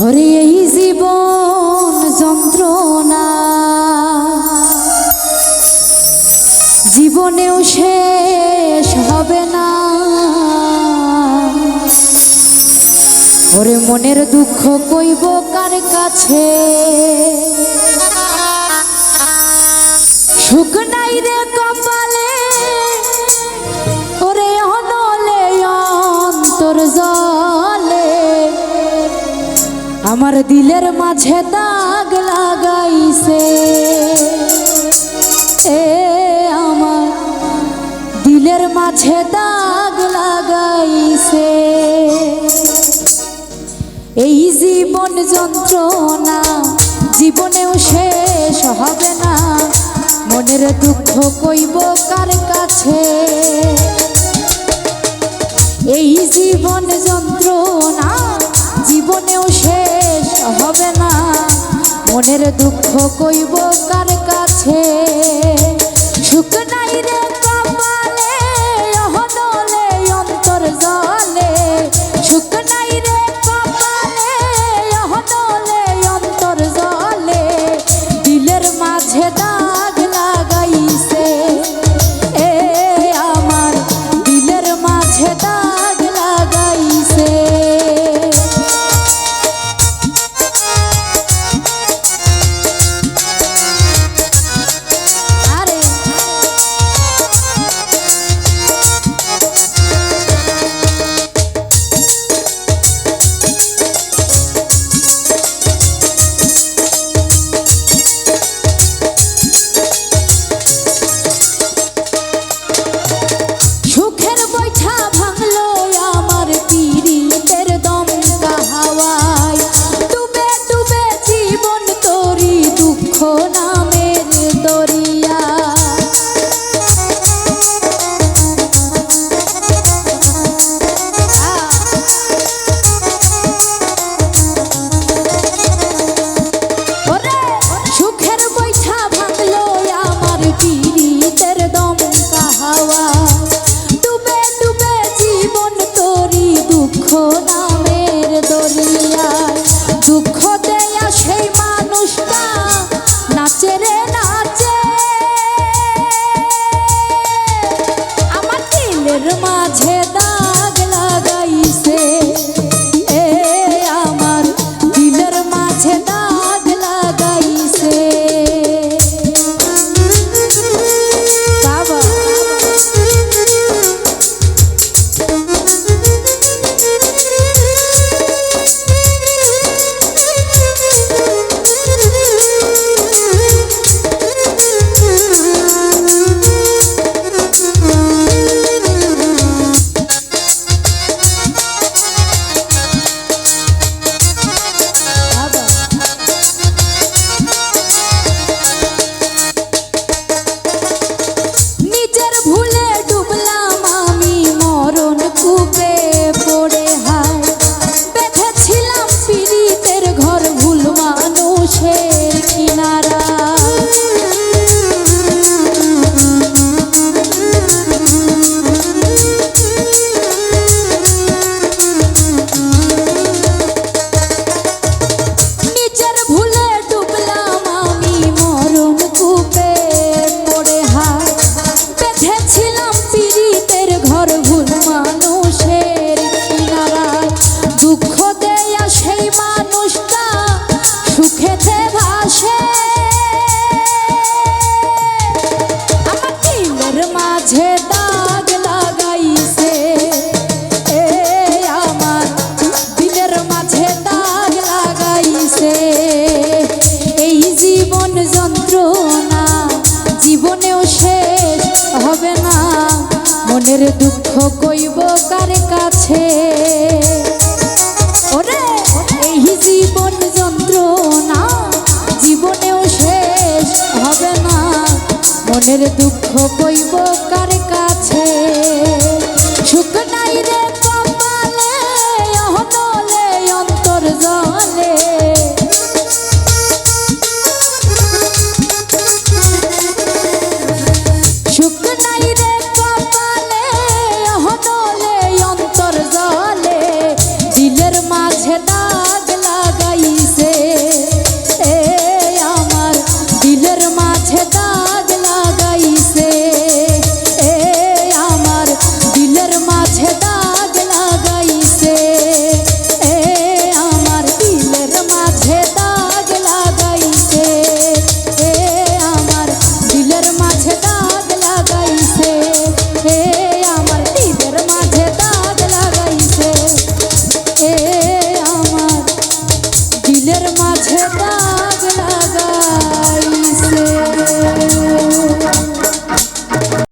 ওরে এই জীবন যন্ত্রণা। জীবনেও শেষ হবে না। ওরে মনের দুঃখ কইব কার কাছে? সুখ নাই রে আমার দিলের মাঝে দাগ লাগাইছে। এ আমার দিলের মাঝে দাগ লাগাইছে। এই জীবন যন্ত্রণা জীবনেও শেষ হবে না। মনের দুঃখ কইব কার কাছে? হবে না। মনের দুঃখ কইব কার শেষ হবে না। মনের দুঃখ কইব কার কাছে? ওরে, এই জীবন যন্ত্রণা জীবনেও শেষ হবে না। মনের দুঃখ কইব কার কাছে? সুখ রে